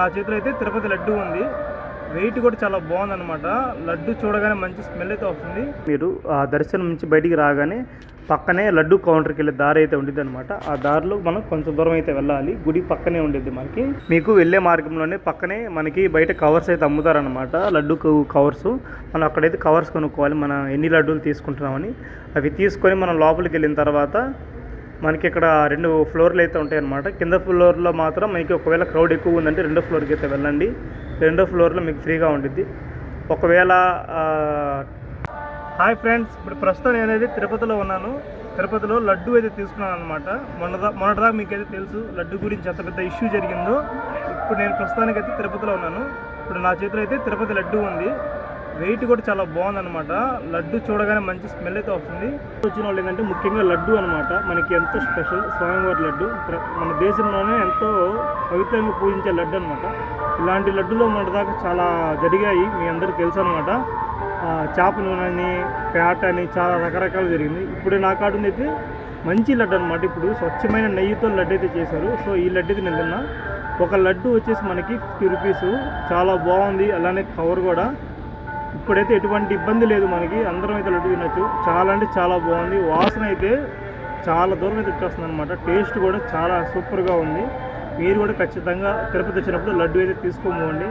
నా చేతిలో అయితే తిరుపతి లడ్డు ఉంది. వెయిట్ కూడా చాలా బాగుందన్నమాట. లడ్డు చూడగానే మంచి స్మెల్ అయితే వస్తుంది. మీరు ఆ దర్శనం నుంచి బయటికి రాగానే పక్కనే లడ్డు కౌంటర్కి వెళ్ళే దారి అయితే ఉండేది అనమాట ఆ దారిలో మనం కొంచెం దూరం అయితే వెళ్ళాలి. గుడి పక్కనే ఉండేది మనకి. మీకు వెళ్ళే మార్గంలోనే పక్కనే మనకి బయట కవర్స్ అయితే అమ్ముతారనమాట లడ్డు కవర్స్ మనం అక్కడైతే కవర్స్ కొనుక్కోవాలి. మనం ఎన్ని లడ్డూలు తీసుకుంటున్నామని. అవి తీసుకొని మనం లోపలికి వెళ్ళిన తర్వాత మనకి ఇక్కడ రెండు ఫ్లోర్లు అయితే ఉంటాయి అన్నమాట కింద ఫ్లోర్లో మాత్రం మీకు ఒకవేళ క్రౌడ్ ఎక్కువ ఉందంటే రెండో ఫ్లోర్కి అయితే వెళ్ళండి. రెండో ఫ్లోర్లో మీకు ఫ్రీగా ఉంటుంది ఒకవేళ హాయ్ ఫ్రెండ్స్ ఇప్పుడు ప్రస్తుతం నేనైతే తిరుపతిలో ఉన్నాను. తిరుపతిలో లడ్డు అయితే తీసుకున్నాను అనమాట మొన్నదా మొన్నటిదాకా మీకైతే తెలుసు లడ్డు గురించి ఎంత పెద్ద ఇష్యూ జరిగిందో. ఇప్పుడు నేను ప్రస్తుతానికి అయితే తిరుపతిలో ఉన్నాను. ఇప్పుడు నా చేతిలో అయితే తిరుపతి లడ్డు ఉంది. వెయిట్ కూడా చాలా బాగుందనమాట లడ్డు చూడగానే మంచి స్మెల్ అయితే వస్తుంది. వచ్చిన వాళ్ళు ఏంటంటే ముఖ్యంగా లడ్డు అనమాట మనకి ఎంతో స్పెషల్ స్వయంవర్ లడ్డు. ప్ర- మన దేశంలోనే ఎంతో పవిత్రంగా పూజించే లడ్డు అనమాట ఇలాంటి లడ్డులో మన దాకా చాలా జరిగాయి. మీ అందరికీ తెలుసు అనమాట చేప నూనె అని ఫ్యాట్ అని చాలా రకరకాలు జరిగింది. ఇప్పుడు నా కాడుంది అయితే మంచి లడ్డు అనమాట ఇప్పుడు స్వచ్ఛమైన నెయ్యితో లడ్డు అయితే చేశారు. సో ఈ లడ్డు అయితే నేను తిన్నా. ఒక లడ్డు వచ్చేసి మనకి ఫిఫ్టీ రూపీస్ చాలా బాగుంది. అలానే కవర్ కూడా. ఇప్పుడైతే ఎటువంటి ఇబ్బంది లేదు మనకి. అందరం అయితే లడ్డు తినచ్చు. చాలా అంటే చాలా బాగుంది. వాసన అయితే చాలా దూరం అయితే వచ్చేస్తుంది అనమాట టేస్ట్ కూడా చాలా సూపర్గా ఉంది. మీరు కూడా ఖచ్చితంగా తిరుపతి వచ్చినప్పుడు లడ్డు అయితే తీసుకోబోండి